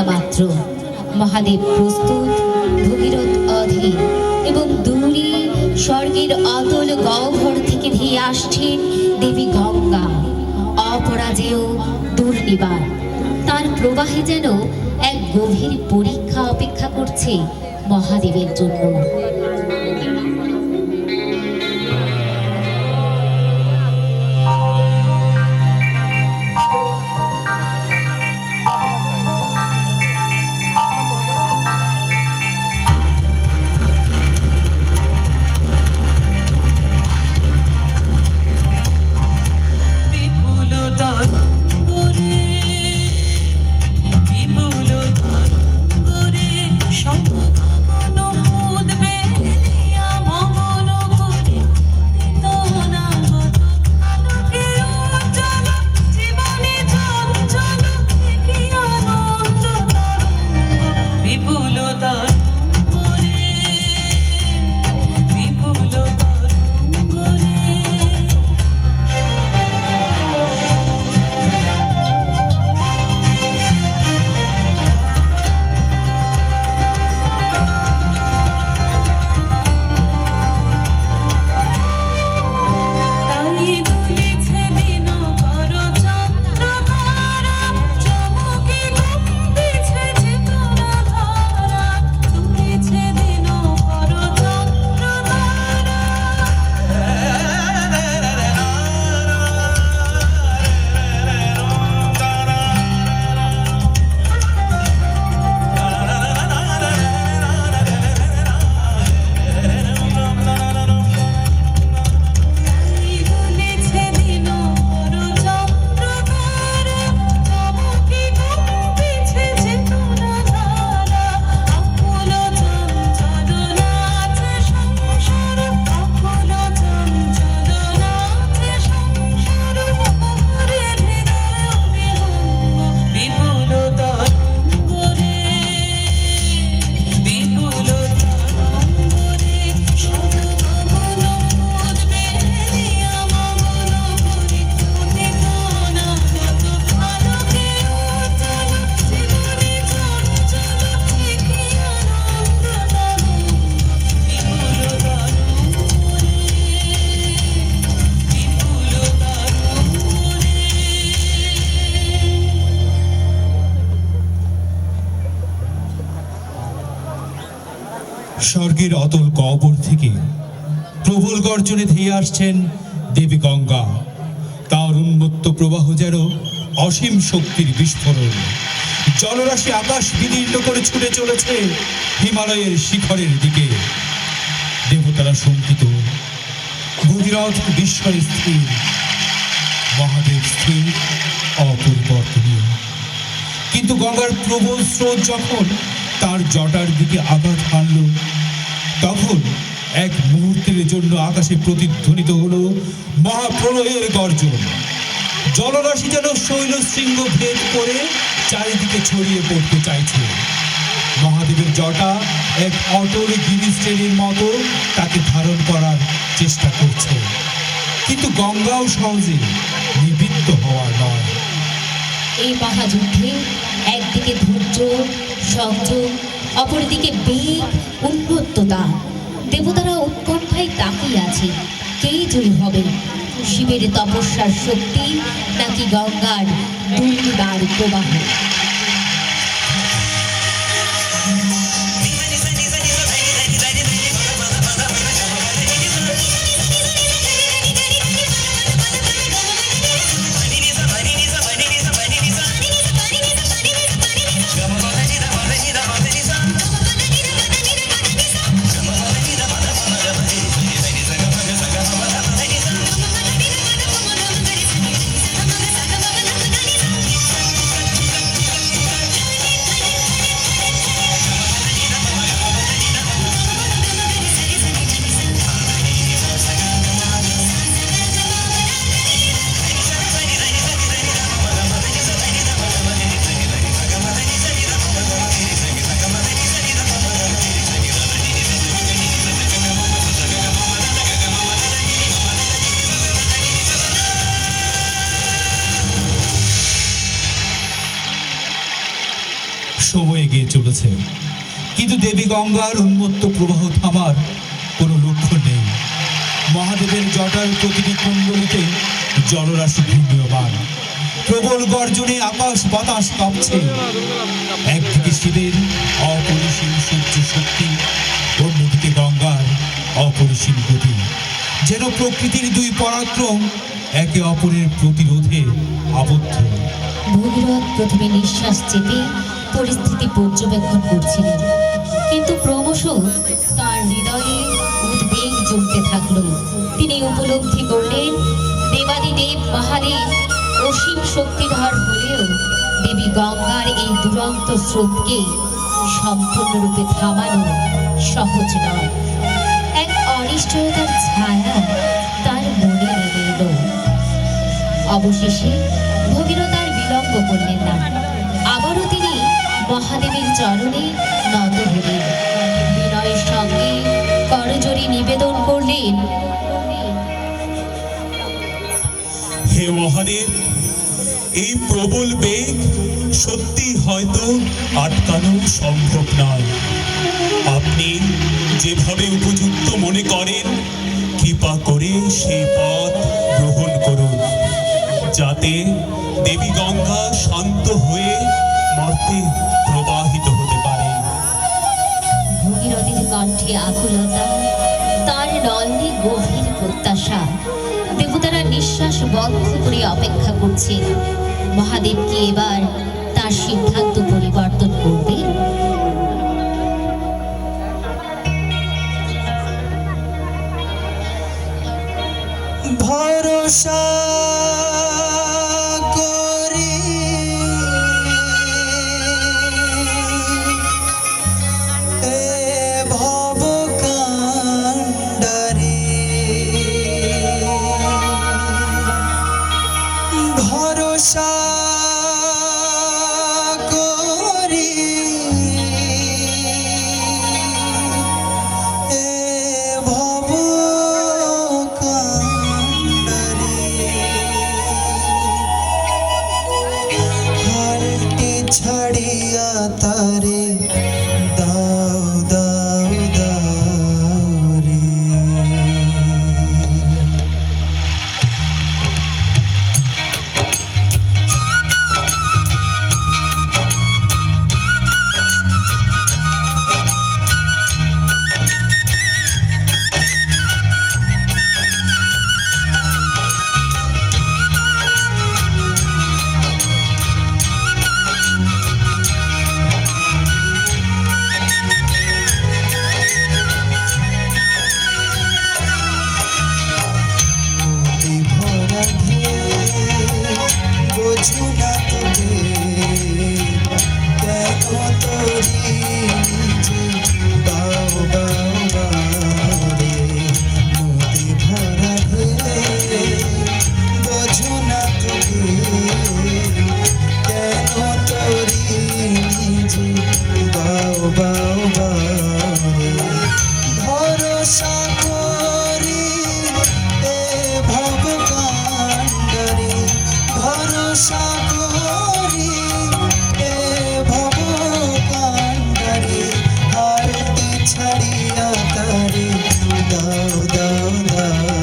সূচনা মাত্র। মহাদেব প্রস্তুত, ভগীরথ অধীর এবং দূরে স্বর্গের অতল গহ্বর থেকে ধেয়ে আসছে দেবী গঙ্গা। অপরাজেয়, দুর্নিবার। তার প্রবাহে যেন এক গভীর পরীক্ষা অপেক্ষা করছে মহাদেবের জন্য। থেকে প্রবল গর্জনে ধেয়ে আসছেন দেবী গঙ্গা। তার উন্মত্ত প্রবাহ যেন অসীম শক্তির বিস্ফোরণ। জলরাশি আকাশ বিদীর্ণ করে ছুটে চলেছে হিমালয়ের শিখরের দিকে। দেবতারা শঙ্কিত। ভূমিরথ বিস্ময় স্থির। মহাদেব স্থির, অপরিবর্তনীয়। কিন্তু গঙ্গার প্রবল স্রোত যখন তার জটার দিকে আঘাত হানল, তখন এক মুহূর্তের জন্য আকাশে প্রতিধ্বনিত হলো মহাপ্রলয়ের গর্জন। জলরাশি যেন শৈল শৃঙ্গ ভেদ করে চারিদিকে ছড়িয়ে পড়তে চাইছে। মহাদেবের জটা এক অটল গিরি শ্রেণির মতো তাকে ধারণ করার চেষ্টা করছে। কিন্তু গঙ্গাও সহজে নিবৃত্ত হওয়ার নয়। এই মহাযুদ্ধে একদিকে ধৈর্য, সংযম, অপরদিকে বেগ, উন্মত্ততা। দেবতারা উৎকণ্ঠায় তাকিয়ে আছে। কেই জয়ী হবে? শিবের তপস্যার শক্তি নাকি গঙ্গার দুর্নিবার প্রবাহ? সময় এগিয়ে চলেছে। কিন্তু দেবী গঙ্গার উন্মত্ত প্রবাহ থামার কোনো লক্ষ্য নেই। মহাদেবের জটার প্রতিটি কুণ্ডলিতে জলরাশি ঘূর্ণীয়মান। প্রবল গর্জনে আকাশ বাতাস কাঁপছে। একদিকে শিবের অপরিসীম সূর্য শক্তি, অন্যদিকে গঙ্গার অপরিসীম গতি। যেন প্রকৃতির দুই পরাক্রম একে অপরের প্রতিরোধে আবদ্ধ। ভগীরথ প্রথমে নিঃশ্বাস চেপে পরিস্থিতি পর্যবেক্ষণ করছিলেন। কিন্তু ক্রমশ তার হৃদয়ে উদ্বেগ জমতে থাকল। তিনি উপলব্ধি করলেন দেবাদিদেব মহাদেব, অসীম শক্তিধর হলেও দেবী গঙ্গার এই দুরন্ত স্রোতকে সম্পূর্ণরূপে থামানো সহজ নয়। এক অনিশ্চয়তার ছায়া তার মনে নেমে অবশেষে ভগীরথ আর বিলম্ব করলেন না। মহাদেবের চরণে নত হলেন বিনয়ের সঙ্গে করজোড়ে নিবেদন করলেন। হে মহাদেব, এই প্রবল বেগ সত্যি হয়তো আটকানো সম্ভব নয়। আপনি যেভাবে উপযুক্ত মনে করেন, কৃপা করে সেই পথ গ্রহণ করুন, যাতে কণ্ঠে আকুলতা, তার নয়নে গভীর প্রত্যাশা। দেবতারা নিঃশ্বাস বন্ধ করে অপেক্ষা করছেন। মহাদেব কি এবার তার সিদ্ধান্ত পরিবর্তন করবে। ভরসা ছাড়িয়া তারে দাও দাও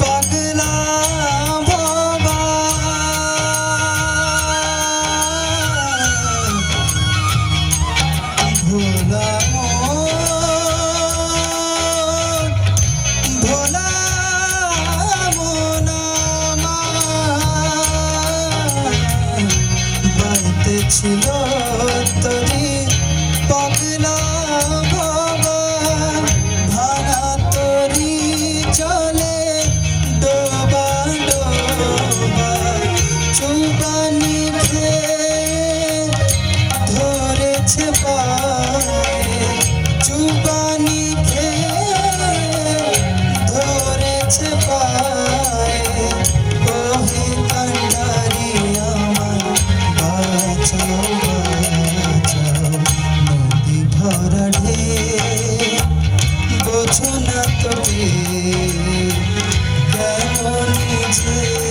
পাগলা। তুমি কেমন যে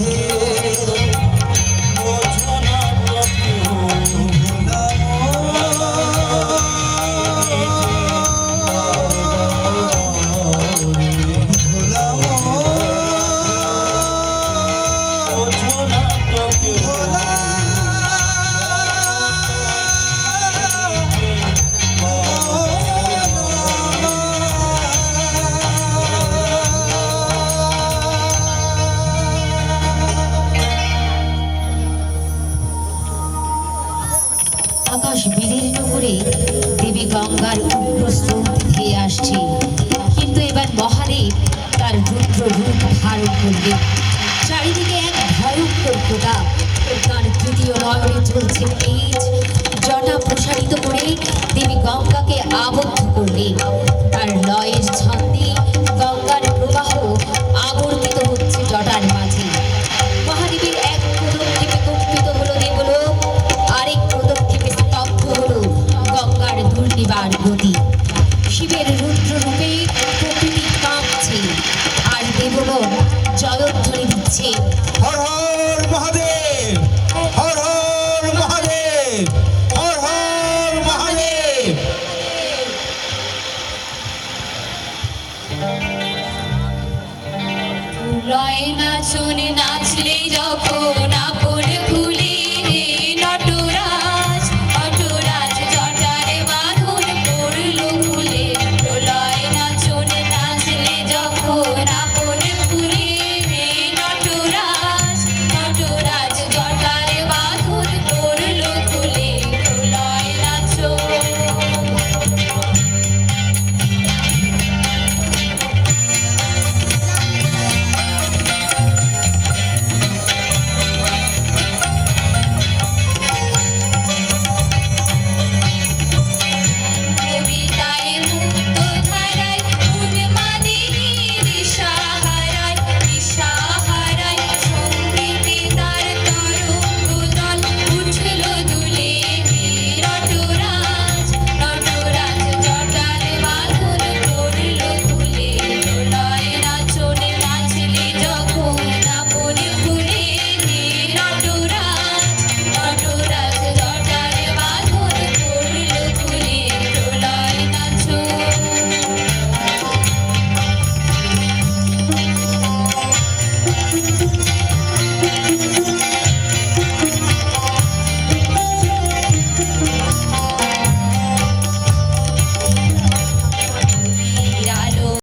Amen. করবে চারিদিকে এক ভয়ঙ্কর প্রতাপ। তার তৃতীয় নয়নে ঝুলছে তেজ। জটা প্রসারিত করে দেবী গঙ্গাকে আবদ্ধ করলেন। তার লয়ের রয় নাচনে নাচলে যখন আপন ভুলে